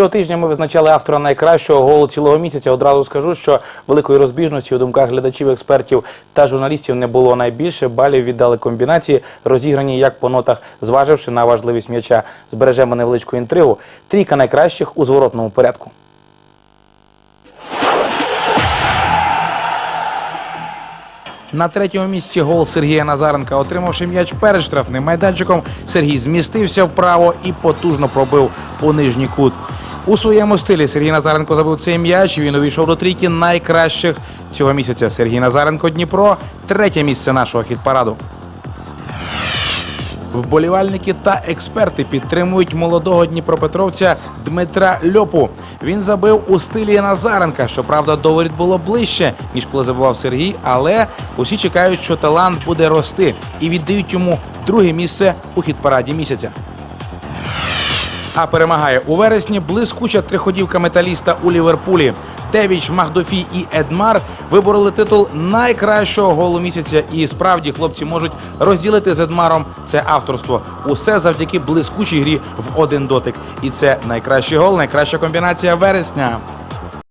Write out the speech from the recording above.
Цього тижня ми визначали автора найкращого голу цілого місяця. Одразу скажу, що великої розбіжності у думках глядачів, експертів та журналістів не було найбільше. Балів віддали комбінації, розіграні як по нотах, зваживши на важливість м'яча. Збережемо невеличку інтригу. Трійка найкращих у зворотному порядку. На третьому місці гол Сергія Назаренка. Отримавши м'яч перед штрафним майданчиком, Сергій змістився вправо і потужно пробив у нижній кут. У своєму стилі Сергій Назаренко забив цей м'яч. Він увійшов до трійки найкращих цього місяця. Сергій Назаренко Дніпро, третє місце нашого хіт-параду. Вболівальники та експерти підтримують молодого дніпропетровця Дмитра Льопу. Він забив у стилі Назаренка. Щоправда, до воріт було ближче, ніж коли забивав Сергій, але усі чекають, що талант буде рости і віддають йому друге місце у хіт-параді місяця. А перемагає у вересні блискуча триходівка металіста у Ліверпулі. Тевіч, Махдофі і Едмар вибороли титул найкращого голу місяця. І справді хлопці можуть розділити з Едмаром це авторство. Усе завдяки блискучій грі в один дотик. І це найкращий гол, найкраща комбінація вересня.